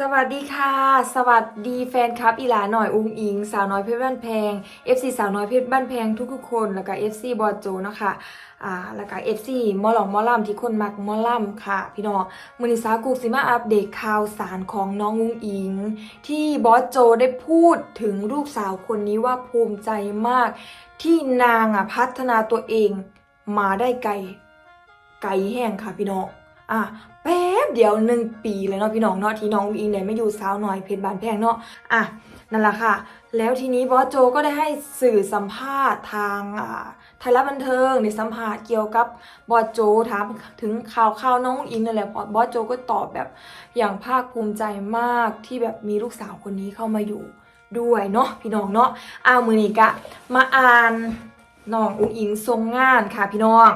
สวัสดีค่ะ สวัสดีแฟนคลับอีหลาหน่อยอุ้งอิง สาวน้อยเพชรบ้านแพง FC สาวน้อยเพชรบ้านแพงทุกๆคนแล้วก็ FC บอโจนะคะอ่าแล้วก็ FC หมอหลองมอล่ำที่คนมักมอล่ำค่ะ พี่น้องมือนิสากุกสิมาอัปเดตข่าวสารของน้องอุ้งอิง ที่บอสโจได้พูดถึงลูกสาวคนนี้ว่าภูมิใจมาก ที่นางอะพัฒนาตัวเองมาได้ไกลไกลแห้งค่ะพี่น้อง อะแป๊บเดียวหนึ่งปีเลยเนาะพี่น้องเนาะที่น้องอิงเนี่ยไม่อยู่สาวหน่อยเพชรบานแพงเนาะอะนั่นแหละค่ะ แล้วทีนี้บอสโจก็ได้ให้สื่อสัมภาษณ์ทางอ่าไทยรัฐบันเทิงในสัมภาษณ์เกี่ยวกับบอสโจถามถึงข่าวข่าวน้องอิงนั่นแหละบอสโจก็ตอบแบบอย่างภาคภูมิใจมากที่แบบมีลูกสาวคนนี้เข้ามาอยู่ด้วยเนาะพี่น้องเนาะเอามือนี้กะมาอ่านน้องอุ้งอิงทรงงานค่ะพี่น้อง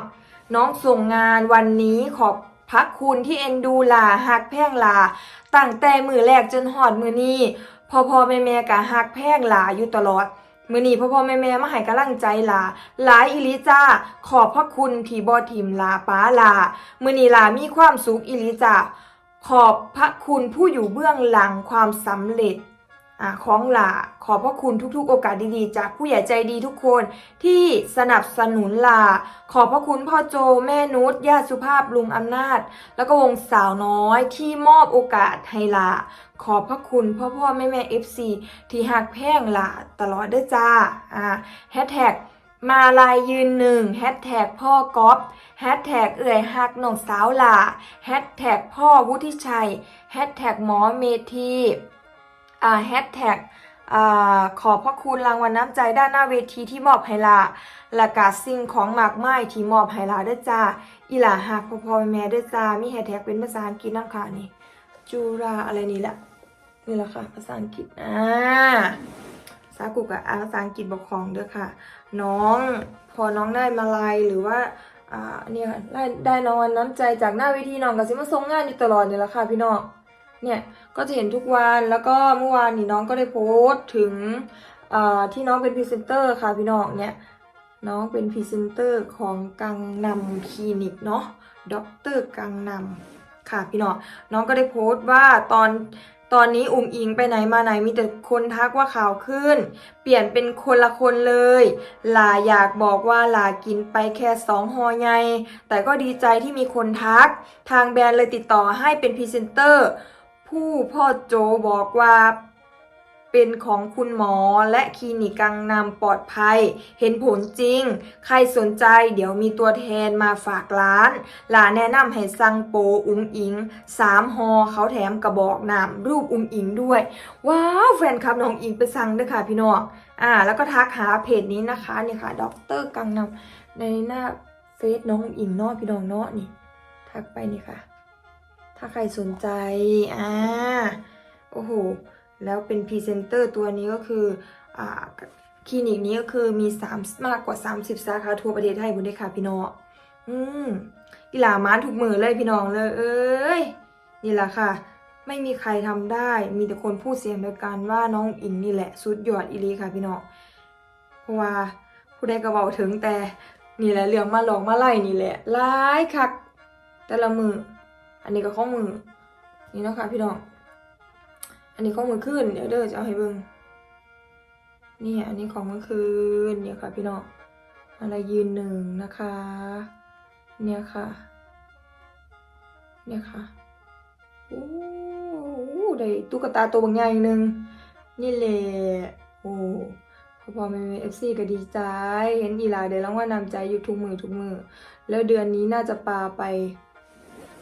น้องส่งงานวันนี้ขอบ พระคุณที่เอ็นดูหลาหักแพ่งหลาตั้งแต่มือแรกจนหอดมือนี้พ่อพ่อแม่แม่กะหักแพ่งหลาอยู่ตลอด มือนี้พ่อพ่อแม่แม่มาให้กำลังใจหลาหลายอิลิจ้าขอบพระคุณที่บอทิมหลาป้าหลา มือนี้หลามีความสุขอิลิจ้าขอบพระคุณผู้อยู่เบื้องหลังความสำเร็จ ของหลาขอบพระคุณทุกๆ โอกาสดีๆ จากผู้ใหญ่ใจดีทุกคนที่สนับสนุนหลาขอบพระคุณพ่อโจแม่นุชญาติสุภาพลุงอำนาจ แล้วก็วงสาวน้อยที่มอบโอกาสให้ลาขอบพระคุณพ่อพ่อแม่แม่เอฟซีที่หักแพ่งลาตลอดด้อจ้าอ่าแฮชแท็กมาลายยืนหนึ่งแฮชแท็กพ่อก๊อฟแฮชแท็กเอื่อยหักหน้องสาวลาแฮชแท็กพ่อวุฒิชัยแฮชแท็กหมอเมธี แฮชแท็กขอบพระคุณรางวัลน้ำใจด้านหน้าเวทีที่มอบให้ลาและกาสิ่งของมากมายที่มอบให้ลาเด้อจ้าอีหลาหักพ่อพ่อแม่ด้อจ้ามีแฮชแท็กเป็นภาษาอังกฤษน้ำค่ะนี่จูราอะไรนี่แหละนี่แหละค่ะภาษาอังกฤษอ่าสากุกะอ่านภาษาอังกฤษบอกของเด้อค่ะ น้องพอน้องได้มาลายหรือว่าอ่าเนี่ยได้ได้รางวัลน้ำใจจากหน้าเวทีน้องก็สิมาส่งงานอยู่ตลอดนี่แหละค่ะพี่น้อง เนี่ยก็จะเห็นทุกวันแล้วก็เมื่อวานนี่น้องก็ได้โพสต์ถึงที่น้องเป็นพรีเซนเตอร์ค่ะพี่น้องเนี่ยน้องเป็นพรีเซนเตอร์ของกังนำคลินิกเนาะด็อกเตอร์กังนำค่ะพี่น้องน้องก็ได้โพสต์ว่าตอนตอนนี้อุ๋งอิงไปไหนมาไหนมีแต่คนทักว่าข่าวขึ้น เปลี่ยนเป็นคนละคนเลยลาอยากบอกว่าลากินไปแค่สองหอใหญ่แต่ก็ดีใจที่มีคนทัก ทางแบรนด์เลยติดต่อให้เป็นพรีเซนเตอร์ ผู้พ่อโจบอกว่า เป็นของคุณหมอและคลินิกกังนำปลอดภัย เห็นผลจริง ใครสนใจเดี๋ยวมีตัวแทนมาฝากร้านหลานแนะนำให้สั่งโปรอุ้งอิงสามฮอเขาแถมกระบอกน้ำรูปอุ้งอิงด้วย ว้าวแฟนคลับน้องอิงไปสั่งด้วยค่ะพี่น้องอ่า แล้วก็ทักหาเพจนี้นะคะนี่ค่ะด็อกเตอร์กังนำในหน้าเฟซน้องอิงเนาะพี่น้องเนาะนี่ ทักไปนี่ค่ะ ถ้าใครสนใจ อ่า โอ้โห แล้วเป็นพรีเซนเตอร์ตัวนี้ก็คืออ่าคลินิกนี้ก็คือมีสามมากกว่า 30 สาขาทั่วประเทศไทยบุญได้ค่ะพี่น้องอืมอีหลามานถูกมือเลยพี่น้องเลย เอ้ย นี่แหละค่ะ ไม่มีใครทำได้ มีแต่คนพูดเสียงเดียวกันว่าน้องอิงนี่แหละสุดยอดอีลีค่ะพี่น้อง เพราะว่าผู้ใดก็เบาถึงแต่นี่แหละเรื่องมาหลอกมาไล่นี่แหละร้ายคัก แต่ละมือ อันนี้ก็ข้อมือ นี่เนาะค่ะพี่น้อง อันนี้ข้อมือขึ้นเดี๋ยวเด้อจะเอาให้เบิ่งนี่อันนี้ของเมื่อคืนเนี่ยค่ะพี่น้องอะไรยืนหนึ่งนะคะ เนี่ยค่ะ เนี่ยค่ะโอ้โหได้ตุ๊กตาตัวบางใหญ่หนึ่งนี่แหละโอ้พอพอแม่เอฟซีก็ดีใจ เห็นอีลาเดี๋ยวรางวัลนำใจอยู่ทุกมือทุกมือ แล้วเดือนนี้น่าจะปาไป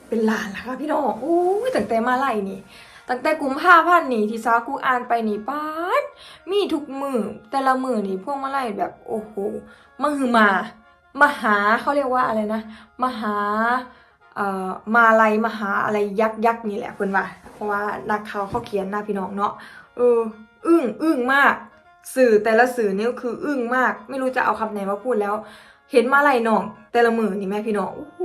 เป็นล้านแล้วค่ะพี่น้องโอ้ยตั้งแต่มาไล่นี่ ตั้งแต่กุมภาพันธ์นี่ที่ซากูอ่านไปนี่ป้าดมีทุกมือแต่ละมือนี่พวกมาไล่แบบโอ้โหมหึมา มหาเขาเรียกว่าอะไรนะ มหาเอ่อมาลัยมหาอะไรยักษ์ยักษ์นี่แหละเพิ่นว่า เพราะว่านักข่าวเขาเขียนหน้าพี่น้องเนาะเอออึ้งอึ้งมาก สื่อแต่ละสื่อนี่คืออึ้งมาก ไม่รู้จะเอาคำไหนมาพูดแล้ว เห็นมาลัยน้อง แต่ละมือนี่แม่พี่น้องโอ้โห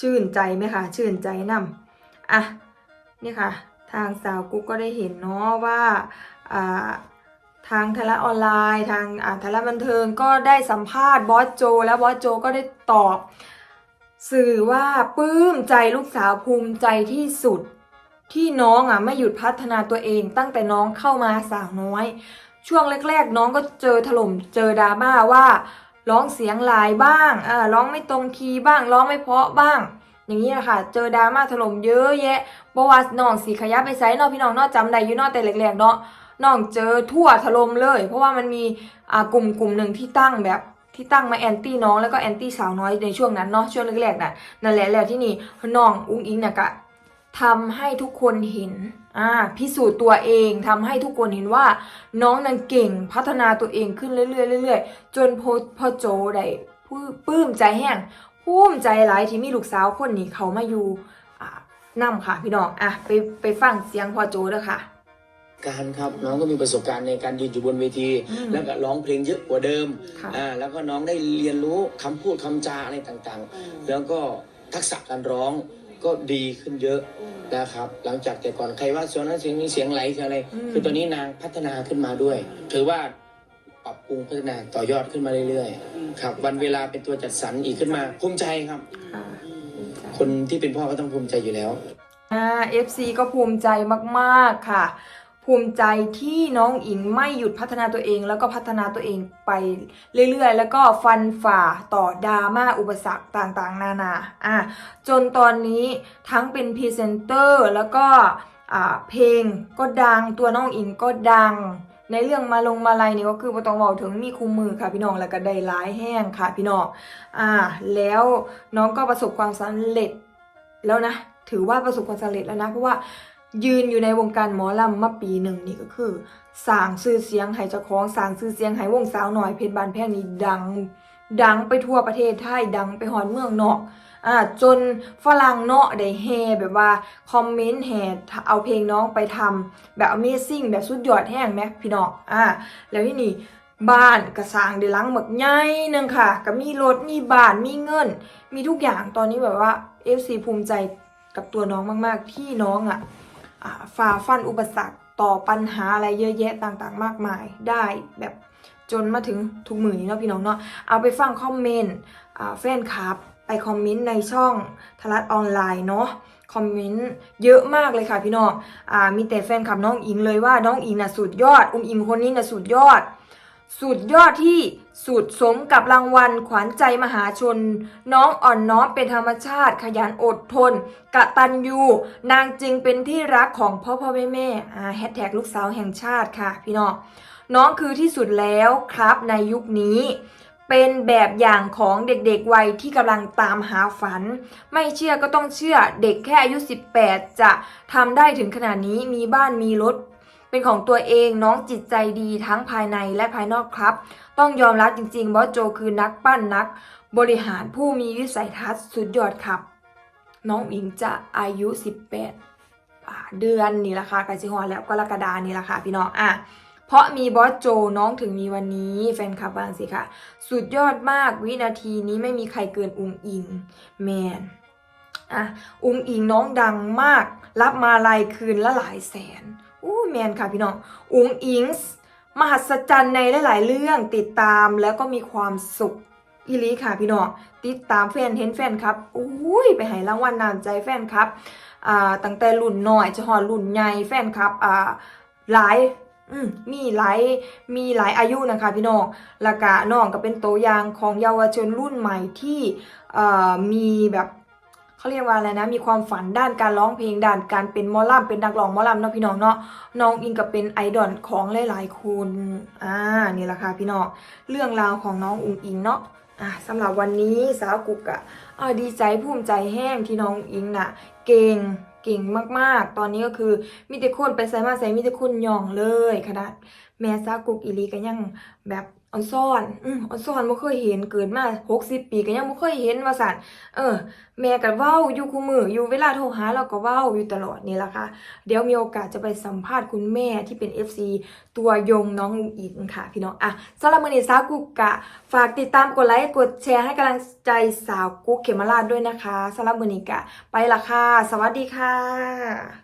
ชื่นใจไหมคะชื่นใจนำอะนี่ค่ะ ทางสาวกุ๊กก็ได้เห็นเนาะว่าอ่าทางทยรัฐออนไลน์ ทางอ่าทยรัฐบันเทิงก็ได้สัมภาษณ์บอสโจ แล้วบอสโจก็ได้ตอบ สื่อว่าปลื้มใจลูกสาวภูมิใจที่สุดที่น้องอะไม่หยุดพัฒนาตัวเองตั้งแต่น้องเข้ามาสาวน้อย ช่วงแรก ๆ น้องก็เจอถล่มเจอดราม่าว่า ร้องเสียงหลายบ้างอ่าร้องไม่ตรงคีย์บ้าง ร้องไม่เพาะบ้าง อย่างนี้นะคะเจอดราม่าถล่มเยอะแยะบว่าน้องสีขยับไปไซส์นอกพี่น้องนอกจำได้อยู่เนอกแต่แรกๆเนาะน้องเจอทั่วถล่มเลย เพราะว่ามันมีอ่ากลุ่มกลุ่มหนึ่งที่ตั้งแบบที่ตั้งมาแอนตี้น้องแล้วก็แอนตี้สาวน้อยในช่วงนั้นเนาะช่วงแรกๆน่ะนั่นแหละแล้วที่นี่น้องอุ้งอิงเนี่ยก็ ทำให้ทุกคนเห็นอ่าพิสูจน์ตัวเองทำให้ทุกคนเห็นว่า น้องนางเก่งพัฒนาตัวเองขึ้นเรื่อยๆเรื่อยๆจนพอพอโจได้ปลื้ปลื้มใจแห้งภูมิใจหลายที่มีลูกสาวคนนี้เขามาอยู่อ่านำค่ะพี่น้องอะไปไปฟังเสียงพอโจเด้อค่ะ การครับน้องก็มีประสบการณ์ในการยืนอยู่บนเวทีอืมแล้วก็ร้องเพลงเยอะกว่าเดิมค่ะอ่าแล้วก็น้องได้เรียนรู้คำพูดคำจาอะไรต่างๆ แล้วก็ทักษะการร้อง ก็ดีขึ้นเยอะนะครับ หลังจากแต่ก่อนใครว่าเสียงนั้นเสียงนี้เสียงไหลเสียงอะไรอืมคือตอนนี้นางพัฒนาขึ้นมาด้วย ถือว่าปรับปรุงพัฒนาต่อยอดขึ้นมาเรื่อยๆครับ วันเวลาเป็นตัวจัดสรรอีกขึ้นมาภูมิใจครับค่ะคนที่เป็นพ่อก็ต้องภูมิใจอยู่แล้วอ่า FC ก็ภูมิใจมากๆค่ะ ภูมิใจที่น้องอิงไม่หยุดพัฒนาตัวเอง แล้วก็พัฒนาตัวเองไปเรื่อยๆ แล้วก็ฟันฝ่าต่อดราม่าอุปสรรคต่างๆ นานาอะจนตอนนี้ทั้งเป็นพรีเซนเตอร์แล้วก็อ่าเพลงก็ดังตัวน้องอิงก็ดัง ในเรื่องมาลงมาลัยนี่ก็คือบ่ต้องบอกถึงมีคู่มือค่ะพี่น้องแล้วก็ได้ร้ายแห้งค่ะพี่น้องอ่าแล้วน้องก็ประสบความสำเร็จแล้วนะถือว่าประสบความสำเร็จแล้วนะเพราะว่า ยืนอยู่ในวงการหมอลำมาปีหนึ่งนี่ก็คือสร้างชื่อเสียงให้เจ้าของสร้างชื่อเสียงให้วงสาวหน่อยเพชรบานแพงนี่ดัง ดังไปทั่วประเทศไทยดังไปฮอดเมืองนอกอ่าจนฝรั่งเนาะได้แฮแบบว่าคอมเมนต์แฮเอาเพลงน้องไปทำแบบ Amazing แบบสุดยอดแห้งไหมพี่น้องอ่าแล้วที่นี่บ้านก็สร้างได้ลังหมึกใหญ่นึงค่ะ ก็มีรถมีบ้านมีเงิน มีทุกอย่างตอนนี้แบบว่า FC ภูมิใจกับตัวน้องมาก ๆ ที่น้องอะอ่า ฝ่าฟันอุปสรรคต่อปัญหาอะไรเยอะแยะต่างๆ มากมายได้แบบจนมาถึงทุกมือนี้เนาะพี่น้องเนาะเอาไปฟังคอมเมนต์แฟนคลับไปคอมเมนต์ในช่องทรัดออนไลน์เนาะคอมเมนต์เยอะมากเลยค่ะพี่น้องอมีแต่แฟนคลับน้องอิงเลยว่าน้องอิงน่ะสุดยอด อุ้มอิงคนนี้น่ะสุดยอด สุดยอดที่สุดสมกับรางวัลขวัญใจมหาชน น้องอ่อนน้อมเป็นธรรมชาติขยันอดทนกะตันยูนางจึงเป็นที่รักของพ่อพ่อแม่แม่แฮชแท็กลูกสาวแห่งชาติค่ะ พี่น้องน้องคือที่สุดแล้วครับในยุคนี้ เป็นแบบอย่างของเด็กๆวัยที่กำลังตามหาฝัน ไม่เชื่อก็ต้องเชื่อเด็กแค่อายุ 18 จะทำได้ถึงขนาดนี้มีบ้านมีรถ เป็นของตัวเองน้องจิตใจดีทั้งภายในและภายนอกครับ ต้องยอมรับจริงๆบอสโจคือนักปั้นนัก บริหารผู้มีวิสัยทัศน์สุดยอดครับ น้องอิงจะอายุ 18 เดือนนี่ละค่ะกสิฮอนแล้วก็รกฎานี่ละค่ะพี่น้องอะเพราะมีบอสโจน้องถึงมีวันนี้แฟนคลับบางสิค่ะสุดยอดมากวินาทีนี้ไม่มีใครเกินอุงอิงแมนอะอุงอิงน้องดังมาก รับมาลายคืนละหลายแสน อู้แมนค่ะพี่น้องอุงอิงส์มหัศจรรย์ในหลาย ๆ เรื่องติดตามแล้วก็มีความสุขอีลีค่ะพี่น้องติดตามแฟนเห็นแฟนครับอุ้ยไปให้รางวัลนามใจแฟนครับอ่าตั้งแต่รุ่นหน้อยจะหอรุ่นใหญ่แฟนครับอ่าหลายอืมมีหลายมีหลายอายุนะคะพี่น้องล้วก็น้องก็เป็นตัวอย่างของเยาวชนรุ่นใหม่ที่อ่อมีแบบ เขาเรียกว่าอะไรนะ มีความฝันด้านการร้องเพลงด้านการเป็นมอลำเป็นนักร้องมอลำเนาะพี่น้องเนาะน้องอิงก็เป็นไอดอลของหลายๆคนอ่านี่แหละค่ะพี่น้องเรื่องราวของน้องอุงอิงเนาะอะสำหรับวันนี้สาวกุกอะอะดีใจภูมิใจแห้งที่น้องอิงน่ะ เก่งเก่งมากๆ ตอนนี้ก็คือมีแต่คนไปใส่มาใส่มีแต่คนย่องเลยขนาดแม่ซาวกุกอีลีก็ยังแบบ ออนซ่อน อืมออนซ่อนบ่เคยเห็นเกิดมา60ปีก็ยังบ่เคยเห็นว่าซั่นเออ แม่ก็เว้าอยู่คู่มืออยู่เวลาโทรหาเราก็เว้าอยู่ตลอดนี่ล่ะค่ะ เดี๋ยวมีโอกาสจะไปสัมภาษณ์คุณแม่ที่เป็น FC ตัวยงน้องอุ๋งอิงค่ะ พี่น้อง อะสำหรับมื้อนี้สาวกุกกะ ฝากติดตามกดไลค์กดแชร์ให้กำลังใจสาวกุ๊กเขมราชด้วยนะคะสำหรับมื้อนี้กะ ไปละค่ะ สวัสดีค่ะ